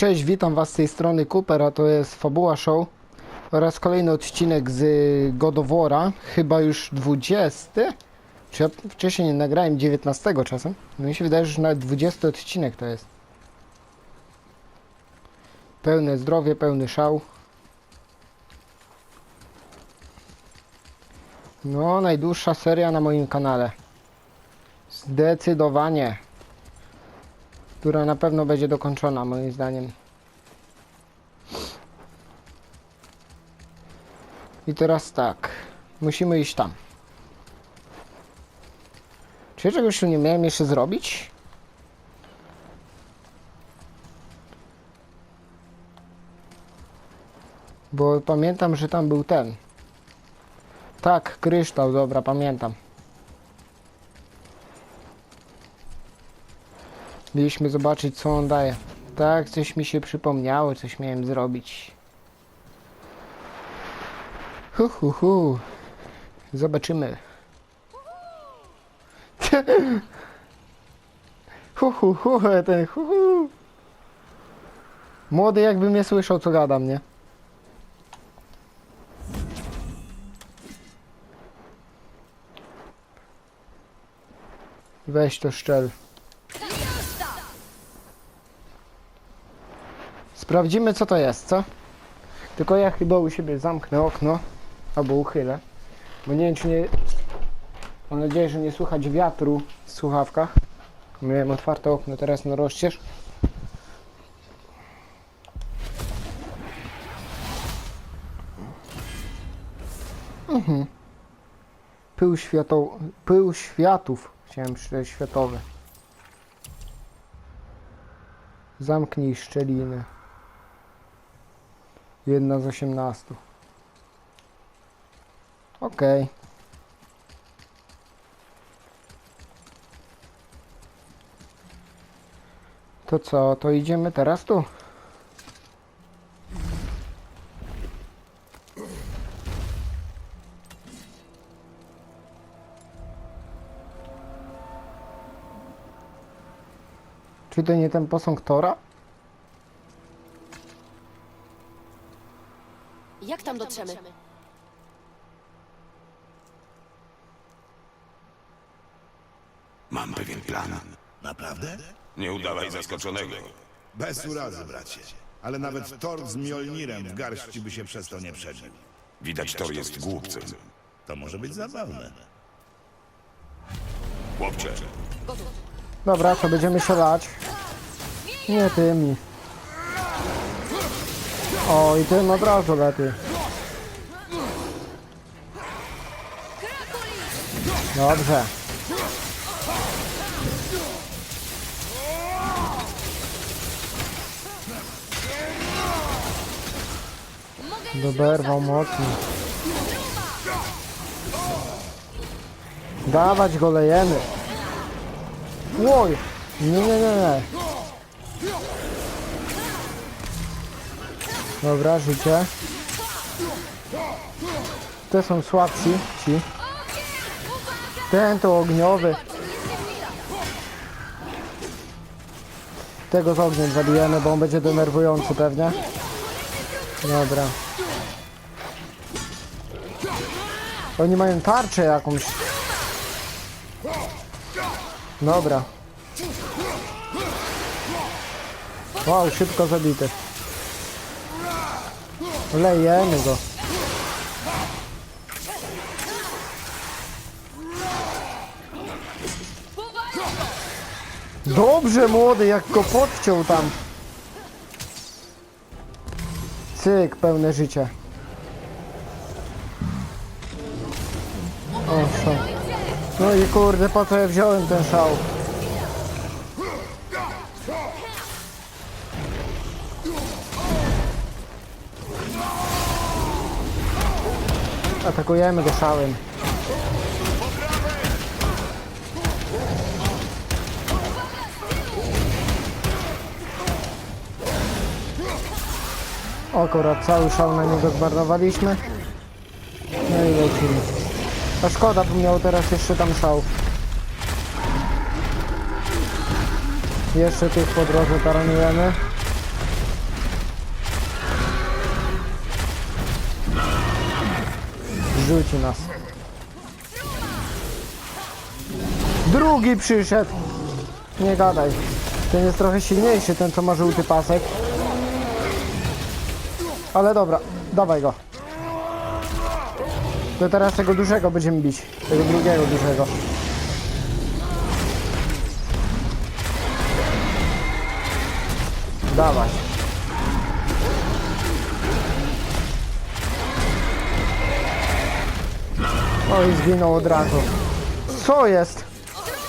Cześć, witam Was z tej strony Cooper, a to jest Fabuła Show oraz kolejny odcinek z God of War'a, chyba już 20. Czy ja wcześniej nie nagrałem 19 czasem? No mi się wydaje, że nawet 20 odcinek to jest. Pełne zdrowie, pełny szał. No, najdłuższa seria na moim kanale. Zdecydowanie która na pewno będzie dokończona moim zdaniem. I teraz tak, musimy iść tam. Czy ja czegoś tu nie miałem jeszcze zrobić? Bo pamiętam, że tam był ten. Tak, kryształ, dobra, pamiętam. Mieliśmy zobaczyć co on daje. Tak, coś mi się przypomniało, coś miałem zrobić. Hu, hu, hu. Zobaczymy. hu, hu, hu, ten hu, hu. Młody jakby mnie słyszał co gadam, nie? Weź to szczel. Sprawdzimy co to jest, co? Tylko ja chyba u siebie zamknę okno albo uchylę. Bo nie wiem czy nie... Mam nadzieję, że nie słychać wiatru w słuchawkach. Miałem otwarte okno teraz na rozścież. Mhm. Pył światą... Pył światów. Chciałem przeczytać światowy. Zamknij szczeliny. Jedna z osiemnastu. Okej. To co, to idziemy teraz tu? Czy to nie ten posąg Tora? Jak tam dotrzemy? Mam pewien plan. Naprawdę? Nie udawaj zaskoczonego. Bez urazy, bracie. Ale nawet Thor z Mjolnirem w garści by się przez to nie przebił. Widać, Thor jest głupcem. To może być zabawne. Chłopcze, Dobra, to będziemy się lać. Nie tymi. O, i tym od razu lepiej. Dobrze. Doberwał mocno. Dawać go lejemy. Oj! Nie, nie, nie, nie. Dobra, życie. Te są słabsi, ci. Ten to ogniowy. Tego z ogniem zabijemy, bo on będzie denerwujący pewnie. Dobra. Oni mają tarczę jakąś. Dobra. Wow, szybko zabity. Lejemy go. Dobrze młody, jak go podciął tam. Cyk, pełne życie. O. No i kurde, po co ja wziąłem ten szał? Atakujemy go szałem. Akurat cały szał na niego zmarnowaliśmy. No i lecimy. A szkoda, bo miał teraz jeszcze tam szał. Jeszcze tych po drodze taranujemy. Rzuci nas. Drugi przyszedł! Nie gadaj. Ten jest trochę silniejszy, ten co ma żółty pasek. Ale dobra, dawaj go. To teraz tego dużego będziemy bić. Tego drugiego dużego. Dawaj. O i zginął od razu. Co jest?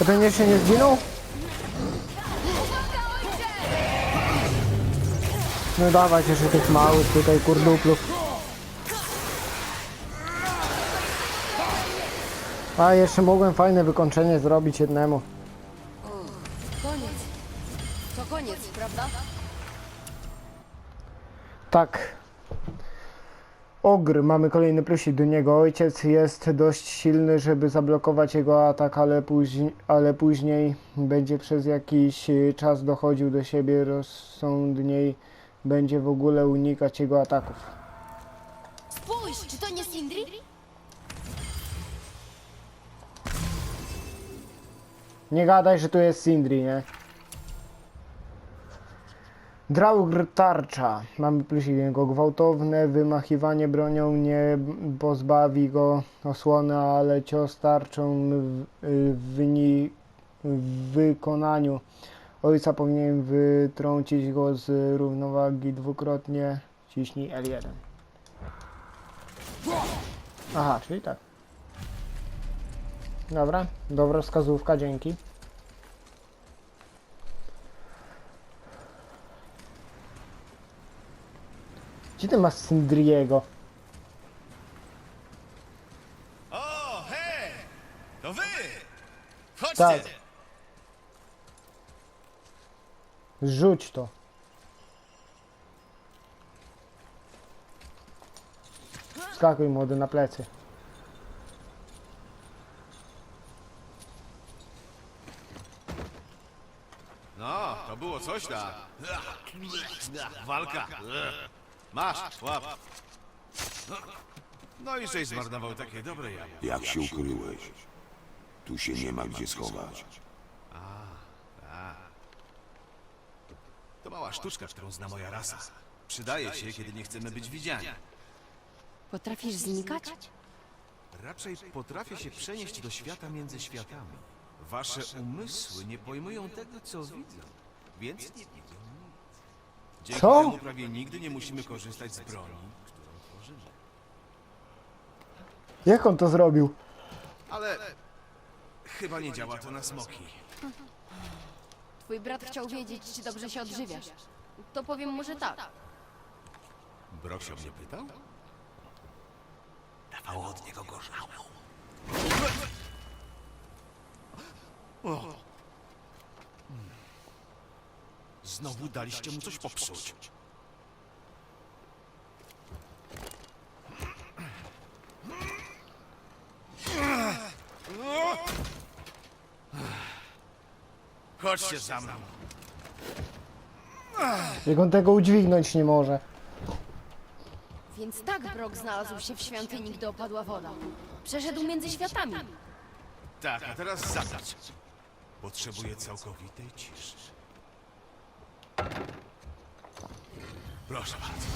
A ten jeszcze nie zginął? No dawać jeszcze tych małych tutaj kurduplów. A jeszcze mogłem fajne wykończenie zrobić jednemu. Koniec. To koniec, prawda? Tak. Ogr, mamy kolejny plusik do niego. Ojciec jest dość silny, żeby zablokować jego atak, ale, później, ale później będzie przez jakiś y, czas dochodził do siebie rozsądniej, będzie w ogóle unikać jego ataków. Spójrz, czy to nie Sindri? Nie gadaj, że tu jest Sindri, nie? Draugr tarcza. Mamy plusik do niego. Gwałtowne wymachiwanie bronią nie pozbawi go osłony, ale cios tarczą w, w, w wykonaniu ojca powinien wytrącić go z równowagi dwukrotnie. Ciśnij L1. Aha, czyli tak. Dobra, dobra wskazówka, dzięki. Gdzie ty masz Sindriego? O, hej! To wy! Chodźcie! Tak. Rzuć to. Skakuj młody na plecy. No, to było coś tak. Walka. Masz, łap. No i żeś zmarnował takie dobre jabłko. Jak się ukryłeś? Tu się nie ma gdzie schować. To mała sztuczka, którą zna moja rasa. Przydaje się, kiedy nie chcemy być widziani. Potrafisz znikać? Raczej potrafię się przenieść do świata między światami. Wasze umysły nie pojmują tego, co widzą, więc nie widzą nic. Dzięki Co? temu prawie nigdy nie musimy korzystać z broni, którą tworzymy. Jak on to zrobił? Ale chyba nie działa to na smoki. Twój brat chciał wiedzieć, czy dobrze się odżywiasz. To powiem mu, że tak. Broksio mnie pytał? Dawało od niego gorzałą. Znowu daliście mu coś popsuć. Chodźcie za mną. Jak on tego udźwignąć nie może. Więc tak Brok znalazł się w świątyni, gdy opadła woda. Przeszedł między światami. Tak, a teraz zaznacz. Potrzebuję całkowitej ciszy. Proszę bardzo.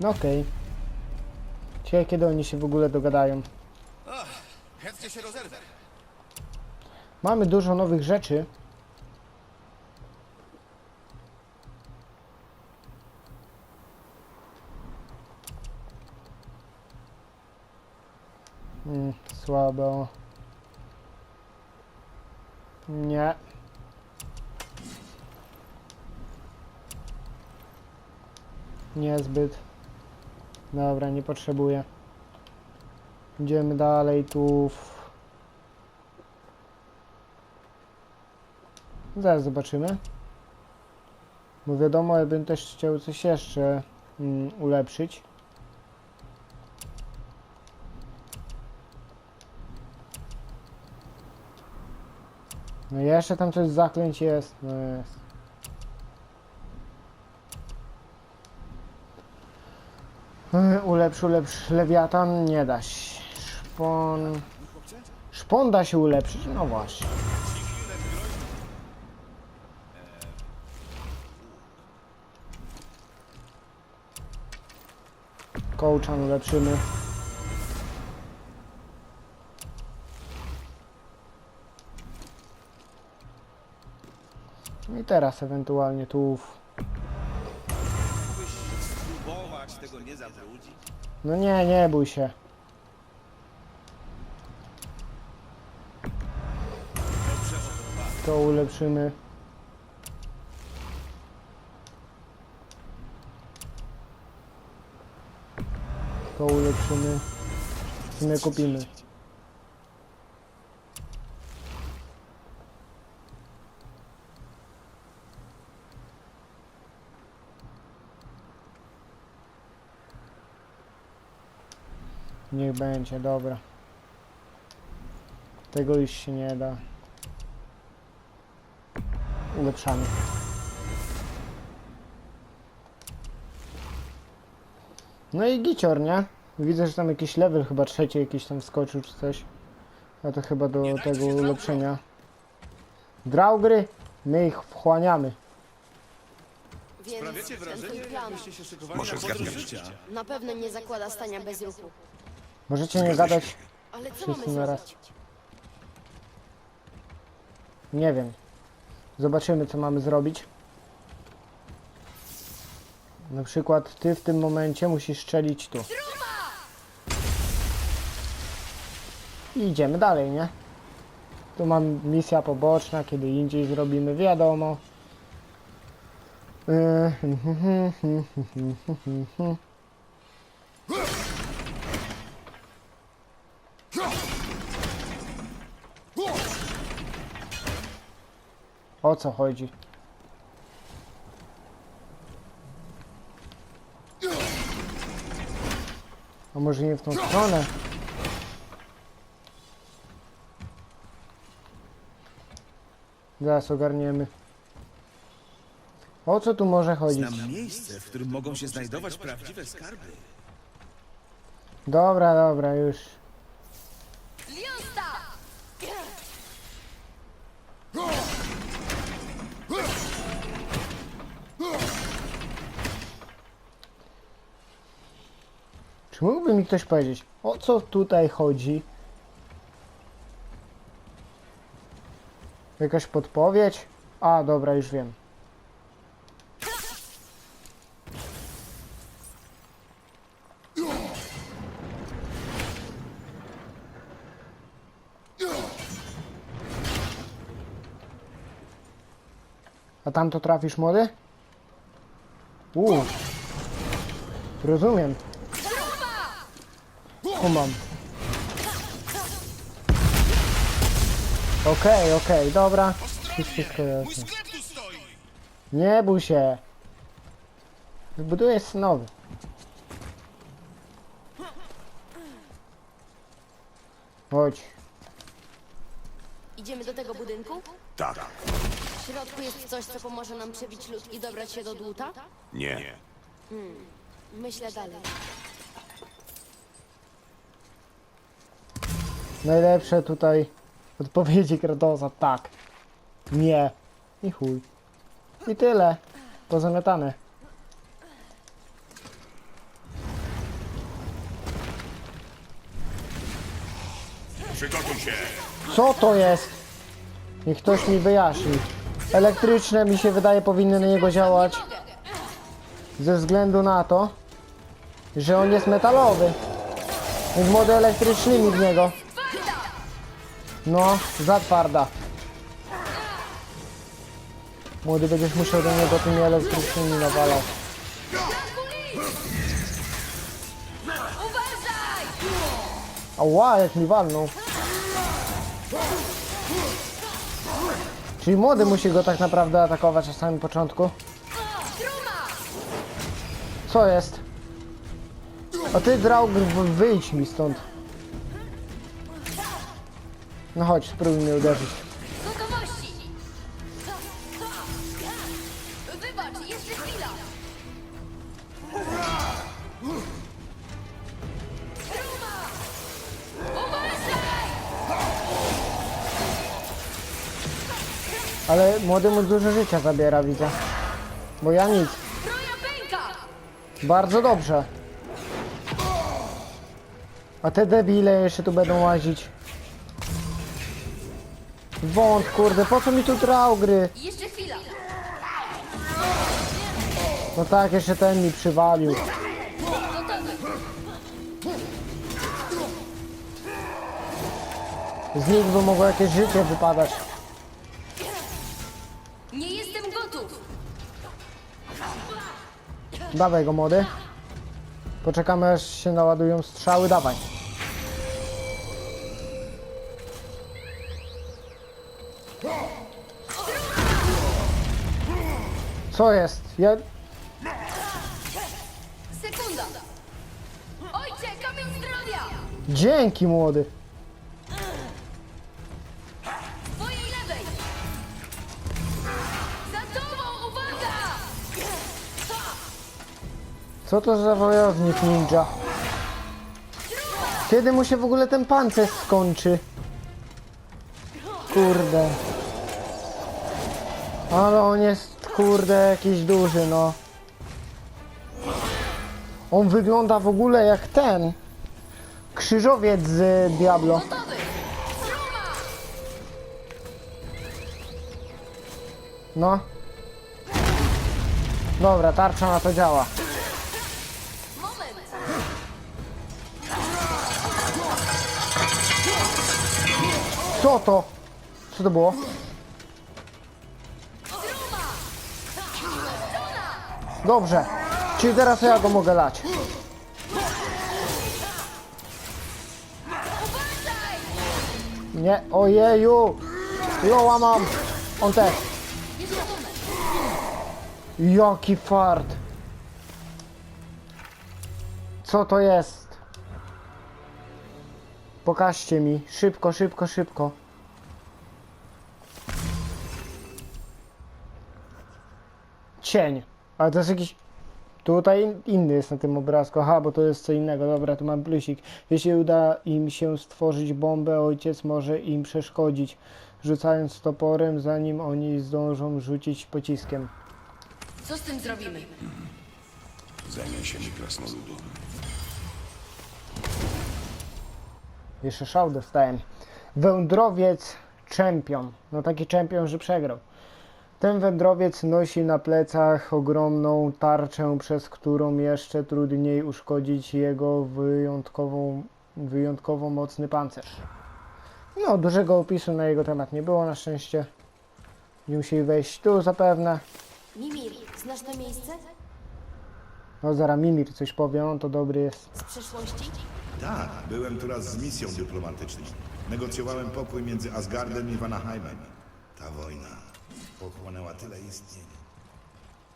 No okej. Ciekawe kiedy oni się w ogóle dogadają. Chętnie się rozerwę. Mamy dużo nowych rzeczy. Mm, słabo. Nie. Niezbyt. Dobra, nie potrzebuję. Idziemy dalej tu. Zaraz zobaczymy. Bo wiadomo, ja bym też chciał coś jeszcze mm, ulepszyć. No jeszcze tam coś zaklęć jest. No jest. Ulepsz, ulepsz lewiatan, nie da się. Szpon... Szpon da się ulepszyć, no właśnie. Kołczan ulepszymy. I teraz ewentualnie tułów. Tego nie zawrócić. No nie, nie bój się. To ulepszymy. To ulepszymy. I my kupimy. Niech będzie, dobra. Tego już się nie da. Ulepszamy. No i gicior, nie? Widzę, że tam jakiś level chyba trzeci jakiś tam wskoczył czy coś. A to chyba do tego ulepszenia. Draugry, my ich wchłaniamy. Więc Sprawiacie wrażenie, jakbyście się szykowali Może na podróż zgadniemy. życia. na pewno nie zakłada stania bez ruchu. Możecie nie gadać? Ale co Wszyscy mamy na raz. zrobić? Nie wiem. Zobaczymy, co mamy zrobić. Na przykład ty w tym momencie musisz strzelić tu. I idziemy dalej, nie? Tu mam misja poboczna, kiedy indziej zrobimy, wiadomo. Yy, O co chodzi? A może nie w tą stronę? Zaraz ogarniemy. O co tu może chodzić? Znam miejsce, w którym mogą się znajdować prawdziwe skarby. Dobra, dobra, już. Czy mógłby mi ktoś powiedzieć, o co tutaj chodzi? Jakaś podpowiedź? A, dobra, już wiem. A tam to trafisz młody? Uuu. Rozumiem. Kumam. Okej, okej, dobra. Już wszystko jasne. Sklep tu stoi! Nie bój się. Wybuduję nowy. Chodź. Idziemy do tego budynku? Tak. W środku jest coś, co pomoże nam przebić lód i dobrać się do dłuta? Nie. Myślę dalej. Najlepsze tutaj odpowiedzi Kratosa. Tak. Nie. I chuj. I tyle. Pozamiatane. Przygotuj się. Co to jest? Niech ktoś mi wyjaśni. Elektryczne mi się wydaje powinny na niego działać. Ze względu na to, że on jest metalowy. Więc młody elektrycznymi w niego. No, za twarda. Młody będziesz musiał do niego tymi elektrycznymi nawalać. Ała, jak mi walnął. Czyli młody musi go tak naprawdę atakować na samym początku? Co jest? A ty, Draug, wyjdź mi stąd. No chodź, spróbuj mnie uderzyć. Gotowości! To, to, Ale młodemu dużo życia zabiera, widzę. Bo ja nic. Bardzo dobrze. A te debile jeszcze tu będą łazić. Wąt, kurde, po co mi tu trał gry? Jeszcze chwila! No tak, jeszcze ten mi przywalił. Z nich by mogło jakieś życie wypadać. Nie jestem gotów! Dawaj go młody. Poczekamy aż się naładują strzały, dawaj. Co jest? Ja... Sekunda! Ojcze, kamień zdrowia! Dzięki młody. Twojej lewej! Za tobą, uwaga! Co to za wojownik ninja? Kiedy mu się w ogóle ten pancerz skończy? Kurde. Ale on jest, kurde, jakiś duży, no. On wygląda w ogóle jak ten. Krzyżowiec z Diablo. No. Dobra, tarcza na to działa. Co to? Co to było? Dobrze. Czyli teraz ja go mogę lać. Nie, ojeju! Loła mam! On też. Jaki fart! Co to jest? Pokażcie mi. Szybko, szybko, szybko. Cień. Ale to jest jakiś... Tutaj inny jest na tym obrazku. Aha, bo to jest co innego. Dobra, tu mam plusik. Jeśli uda im się stworzyć bombę, ojciec może im przeszkodzić, rzucając toporem, zanim oni zdążą rzucić pociskiem. Co z tym zrobimy? Zajmę się mi krasnoludem. Jeszcze szał dostałem. Wędrowiec czempion. No taki czempion, że przegrał. Ten wędrowiec nosi na plecach ogromną tarczę, przez którą jeszcze trudniej uszkodzić jego wyjątkową, wyjątkowo mocny pancerz. No, dużego opisu na jego temat nie było na szczęście. Nie musieli wejść tu zapewne. Mimir, znasz to miejsce? No zaraz Mimir coś powie, on to dobry jest. Z przeszłości? Tak, byłem tu raz z misją dyplomatyczną. Negocjowałem pokój między Asgardem i Vanaheimem. Ta wojna pochłonęła tyle istnień.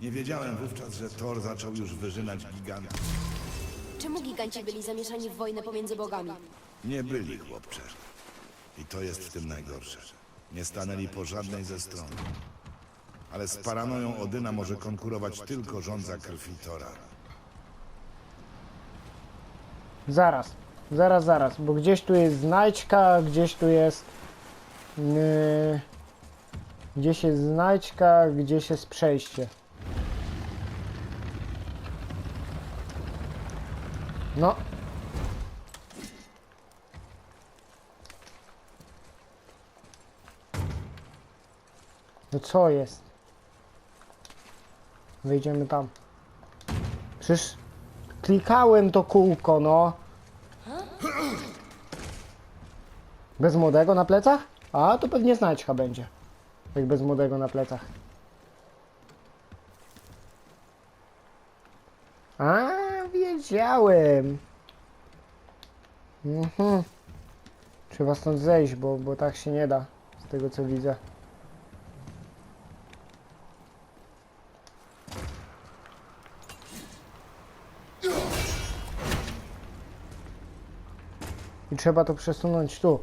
Nie wiedziałem wówczas, że Thor zaczął już wyżynać gigantów. Czemu giganci byli zamieszani w wojnę pomiędzy bogami? Nie byli, chłopcze. I to jest w tym najgorsze. Nie stanęli po żadnej ze stron. Ale z paranoją Odyna może konkurować tylko rządza krwi Tora. Zaraz, zaraz, zaraz, bo gdzieś tu jest znajdźka, gdzieś tu jest. Yy, gdzieś jest znajdźka, gdzieś jest przejście. No. No co jest? Wejdziemy tam. Przecież Klikałem to kółko, no. Bez młodego na plecach? A, to pewnie znajdźka będzie. Jak bez młodego na plecach. A, wiedziałem. Mhm. Trzeba stąd zejść, bo, bo tak się nie da. Z tego co widzę. I trzeba to przesunąć tu.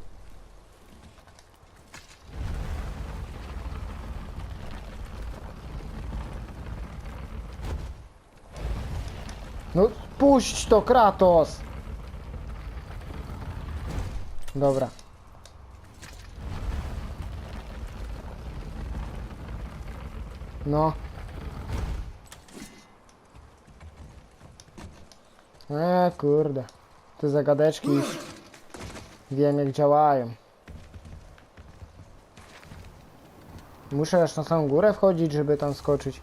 No puść to Kratos! Dobra. No. E, kurde. Te zagadeczki już wiem jak działają. Muszę aż na samą górę wchodzić, żeby tam skoczyć.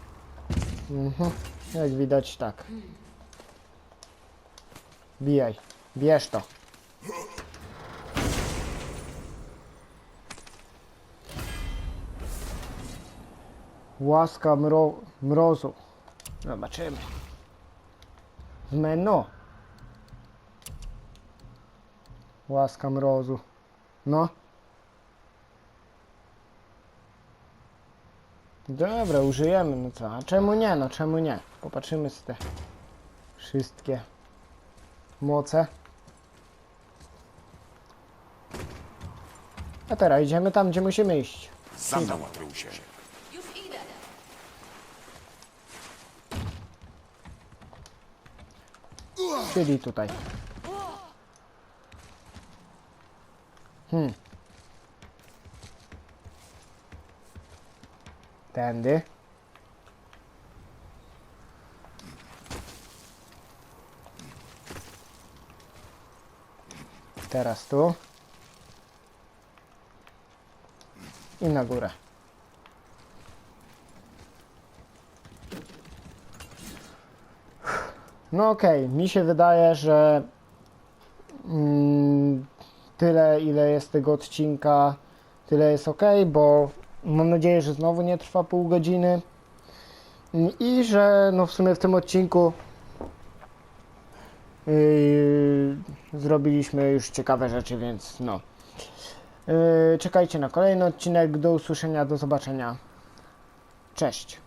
Mhm. Jak widać tak. Bijaj. Bierz to. Łaska mro mrozu. Zobaczymy. Menu. Łaska mrozu. No. Dobra, użyjemy, no co? A czemu nie? No czemu nie? Popatrzymy z te wszystkie moce. A teraz idziemy tam, gdzie musimy iść. Za mną, Atreusie. Już idę. Czyli tutaj. Hmm. Tędy. Teraz tu. I na górę. No okej, mi się wydaje, że mm, tyle ile jest tego odcinka, tyle jest ok, bo mam nadzieję, że znowu nie trwa pół godziny i że no w sumie w tym odcinku yy, zrobiliśmy już ciekawe rzeczy, więc no. Yy, czekajcie na kolejny odcinek, do usłyszenia, do zobaczenia. Cześć.